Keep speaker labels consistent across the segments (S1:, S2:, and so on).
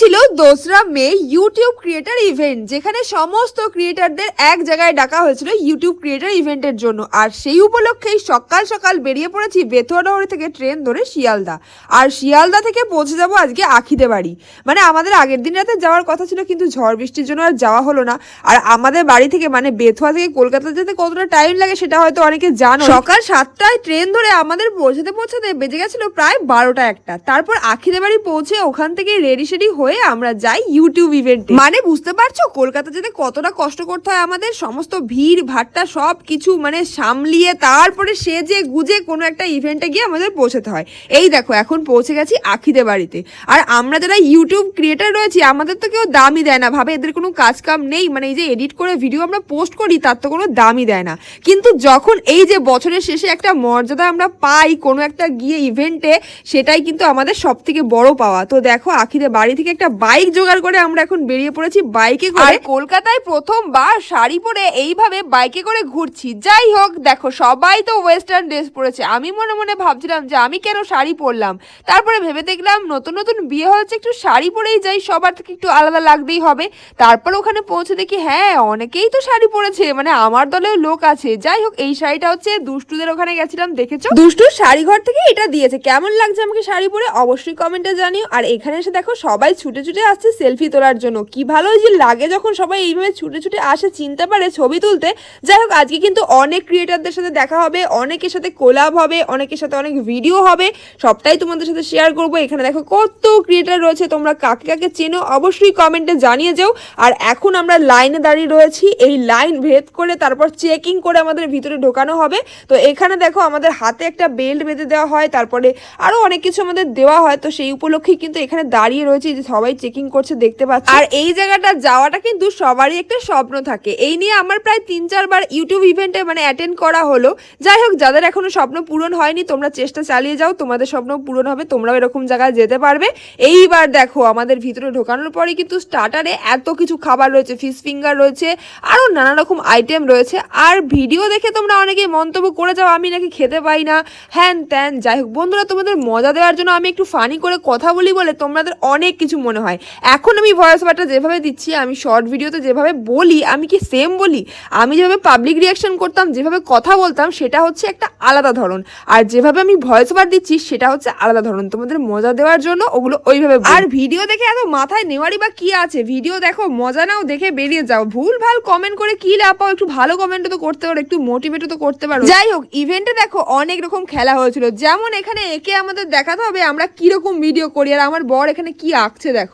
S1: watch ছিল দোসরা মে YouTube creator event যেখানে সমস্ত ক্রিয়েটারদের এক জায়গায় ডাকা হয়েছিল ইউটিউব ক্রিয়েটার ইভেন্টের জন্য। আর সেই উপলক্ষেই সকাল সকাল বেরিয়ে পড়েছি বেথুয়া নগরী থেকে ট্রেন ধরে শিয়ালদা। আর শিয়ালদা থেকে পৌঁছে যাব আজকে আখিতে বাড়ি। মানে আমাদের আগের দিন রাতে যাওয়ার কথা ছিল, কিন্তু ঝড় বৃষ্টির জন্য আর যাওয়া হলো না। আর আমাদের বাড়ি থেকে মানে বেথুয়া থেকে কলকাতা যেতে কতটা টাইম লাগে সেটা হয়তো অনেকে জানো। সকাল সাতটায় ট্রেন ধরে আমাদের পৌঁছাতে পৌঁছাতে বেজে গেছিল প্রায় বারোটা একটা। তারপর আখিতে বাড়ি পৌঁছে ওখান থেকে রেডি সেডি হয়ে আমরা যাই ইউটিউব ইভেন্টে মানে বুঝতে পারছ? কলকাতা যেতে কতটা কষ্ট করতে হয় আমাদের? সমস্ত ভিড়, ভাট্টা সব কিছু মানে সামলিয়ে তারপরে সেজে গুজে কোনো একটা ইভেন্টে গিয়ে আমাদের পৌঁছাতে হয়। এই দেখো, এখন পৌঁছে গেছি আখিতে বাড়িতে। আর আমরা যারা ইউটিউব ক্রিয়েটার রয়েছি, আমাদের তো কেউ দামই দেয় না। ভাবে এদের কোনো কাজ কাম নেই। মানে এই যে এডিট করে ভিডিও আমরা পোস্ট করি, তার তো কোনো দামই দেয় না। কিন্তু যখন এই যে বছরের শেষে একটা মর্যাদা আমরা পাই কোনো একটা গিয়ে ইভেন্টে সেটাই কিন্তু আমাদের সব থেকে বড় পাওয়া। তো দেখো আখিরে বাড়ি থেকে একটা বাইক জোগাড় করে আমরা এখন বেরিয়ে পড়েছি বাইকে করে। কলকাতায় প্রথমবার শাড়ি পরে এইভাবে বাইকে করে ঘুরছি। যাই হোক দেখো সবাই তো ওয়েস্টার্ন ড্রেস পরেছে। আমি মনে মনে ভাবছিলাম যে আমি কেন শাড়ি পরলাম? তারপরে ভেবে দেখলাম নতুন নতুন বিয়ে হয়েছে একটু শাড়ি পরেই যাই সবার থেকে একটু আলাদা লাগতেই হবে। তারপর ওখানে পৌঁছে দেখি হ্যাঁ অনেকেই তো শাড়ি পরেছে মানে আমার দলেও লোক আছে। যাই হোক এই শাড়িটা হচ্ছে দুষ্টুদের ওখানে গেছিলাম দেখেছ? দুষ্টু শাড়ি ঘর থেকে এটা দিয়েছে। কেমন লাগছে আমাকে শাড়ি পরে? অবশ্যই কমেন্টে জানিও। আর এখানে এসে দেখো সবাই ছুটে ছুটে ছুটে আসছে সেলফি তোলার জন্য। কি ভালো যে লাগে যখন সবাই এইভাবে ছুটে ছুটে আসে, চিনতে পারে ছবি তুলতে। যাই হোক, আজকে কিন্তু অনেক ক্রিয়েটারদের সাথে দেখা হবে, অনেকের সাথে কোলাব হবে, অনেকের সাথে অনেক ভিডিও হবে। সবটাই তোমাদের সাথে শেয়ার করব। এখানে দেখো কত ক্রিয়েটার রয়েছে, তোমরা কাকে কাকে চেনো অবশ্যই কমেন্টে জানিয়ে যাও। আর এখন আমরা লাইনে দাঁড়িয়ে রয়েছি। এই লাইন ভেদ করে তারপর চেকিং করে আমাদের ভিতরে ঢোকানো হবে। তো এখানে দেখো আমাদের হাতে একটা বেল্ট বেঁধে দেওয়া হয়, তারপরে আরও অনেক কিছু আমাদের দেওয়া হয়। তো সেই উপলক্ষেই কিন্তু এখানে দাঁড়িয়ে রয়েছে যে সবাই চেকিং করছে, দেখতে পাচ্ছি। আর এই জায়গাটা যাওয়াটা কিন্তু সবারই একটা স্বপ্ন থাকে। এই নিয়ে আমার প্রায় তিন চারবার ইউটিউব ইভেন্টে মানে অ্যাটেন্ড করা হলো। যাই হোক, যাদের এখনও স্বপ্ন পূরণ হয়নি, তোমরা চেষ্টা চালিয়ে যাও, তোমাদের স্বপ্ন পূরণ হবে, তোমরাও এরকম জায়গায় যেতে পারবে। এইবার দেখো, আমাদের ভিতরে ঢোকানোর পরে কিন্তু স্টার্টারে এত কিছু খাবার রয়েছে ফিশ ফিঙ্গার রয়েছে আরও নানা রকম আইটেম রয়েছে। আর ভিডিও দেখে তোমরা অনেকে মন্তব্য করে যাও, আমি নাকি খেতে পাই না। হ্যান ত্যান, যাই হোক, বন্ধুরা, তোমাদের মজা দেওয়ার জন্য আমি একটু ফানি করে কথা বলি বলে তোমাদের অনেক কিছু মনে হয়। এখন আমি ভয়েস ওভারটা যেভাবে দিচ্ছি, আমি শর্ট ভিডিওতে যেভাবে বলি, আমি কি সেম বলি? আমি যেভাবে পাবলিক রিয়াকশন করতাম, যেভাবে কথা বলতাম, সেটা হচ্ছে একটা আলাদা ধরন। আর যেভাবে আমি ভয়েস ওভার দিচ্ছি, সেটা হচ্ছে আলাদা ধরন। তোমাদের মজা দেওয়ার জন্য ওগুলো ওইভাবে আর ভিডিও দেখে এত মাথায় নেওয়ারই বা কি আছে? ভিডিও দেখো, মজা নাও, দেখে বেরিয়ে যাও। ভুল ভালো কমেন্ট করে কি লাভ পাও? একটু ভালো কমেন্টও তো করতে পারো, একটু মোটিভেটও তো করতে পারো। যাই হোক ইভেন্টে দেখো অনেক রকম খেলা হয়েছিল। যেমন এখানে একে আমাদের দেখাতে হবে, আমরা কীরকম ভিডিও করি, আর আমার বর এখানে কি আঁকছে দেখো।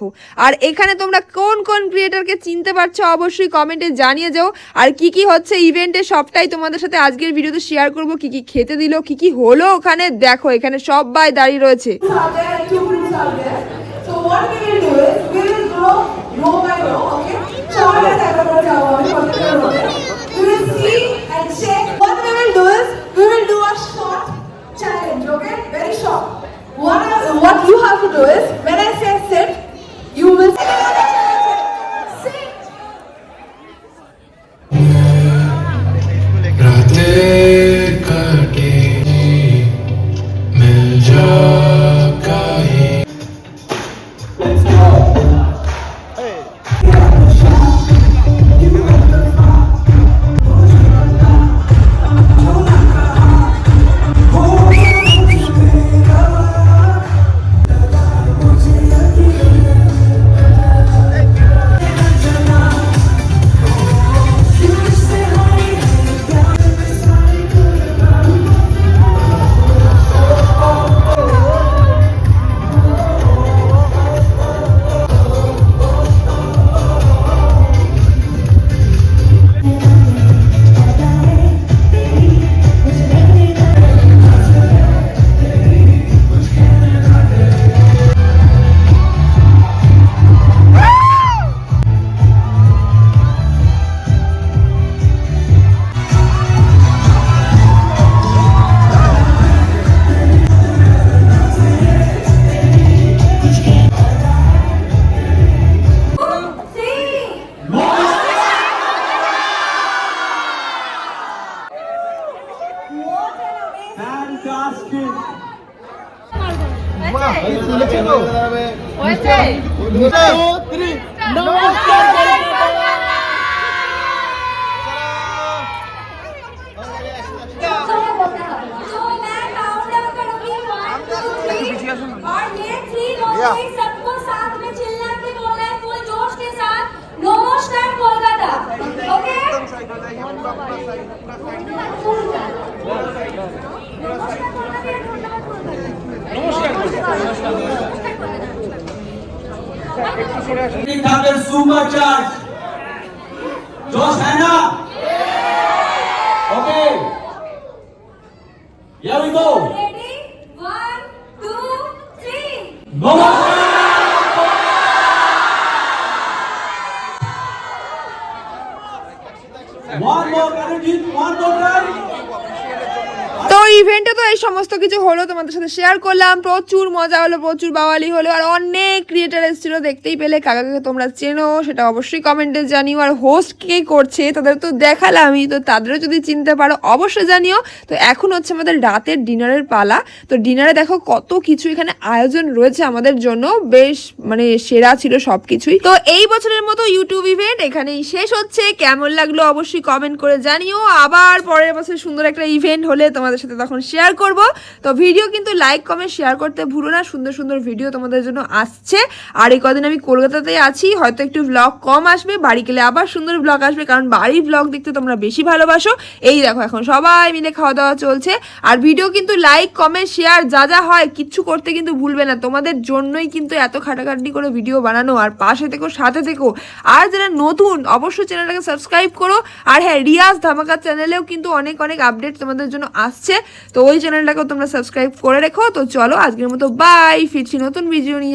S1: আর এখানে তোমরা কোন কোন ক্রিয়েটারকে চিনতে পারছ অবশ্যই কমেন্টে জানিয়ে যাও। আর কি কি হচ্ছে ইভেন্টে সবটাই তোমাদের সাথে আজকের ভিডিওতে শেয়ার করব। কি কি খেতে দিল, কি কি হলো ওখানে, দেখো এখানে সবাই দাঁড়িয়ে রয়েছে।
S2: Are there and two groups are there.
S3: হয়েছে
S4: থাউজেন্ড সুপার চার্জ জোশ হ্যাঁ না ওকে Here we go.
S3: Ready? One, two, three.
S4: Go. One more, Ranjit. One more time.
S1: তো ইভেন্টে তো এই সমস্ত কিছু হলো, তোমাদের সাথে শেয়ার করলাম। প্রচুর মজা হলো, প্রচুর বাওয়ালি হলো, আর অনেক ক্রিয়েটার এসেছিল, দেখতেই পেলে, কাকাকে তোমরা চেনো, সেটা অবশ্যই কমেন্টে জানিও। আর হোস্ট কে করছে, তাদের তো দেখালামই, তো তাদেরও যদি চিনতে পারো, অবশ্যই জানিও। তো এখন হচ্ছে আমাদের রাতের ডিনারের পালা। তো ডিনারে দেখো কত কিছু এখানে আয়োজন রয়েছে আমাদের জন্য, বেশ মানে সেরা ছিল সব কিছুই তো এই বছরের মতো ইউটিউব ইভেন্ট এখানেই শেষ হচ্ছে। কেমন লাগল অবশ্যই কমেন্ট করে জানিও। আবার পরের বছর সুন্দর একটা ইভেন্ট হলে তোমাদের সাথে তখন শেয়ার করব। তো ভিডিও কিন্তু লাইক কমেন্ট শেয়ার করতে ভুলো না। সুন্দর সুন্দর ভিডিও তোমাদের জন্য আসছে। আর এই কদিন আমি কলকাতাতেই আছি। হয়তো একটু ব্লগ কম আসবে। বাড়ি গেলে আবার সুন্দর ব্লগ আসবে। কারণ বাড়ির ব্লগ দেখতে তোমরা বেশি ভালোবাসো। এই দেখো, এখন সবাই মিলে খাওয়া দাওয়া চলছে। আর ভিডিও কিন্তু লাইক কমেন্ট শেয়ার যা যা হয়, কিচ্ছু করতে কিন্তু ভুলবে না। তোমাদের জন্যই কিন্তু এত খাটাখাটি করে ভিডিও বানানো। আর পাশে থেকো, সাথে থেকো। আর যারা নতুন, অবশ্যই চ্যানেলটাকে সাবস্ক্রাইব করো। আর হ্যাঁ রিয়াজ ধামাকা চ্যানেলেও কিন্তু অনেক অনেক আপডেট তোমাদের জন্য আসছে। তো ওই চ্যানেলটাকেও তোমরা সাবস্ক্রাইব করে রেখো। তো চলো আজকের মতো বাই ফিরছি নতুন ভিডিও নিয়ে।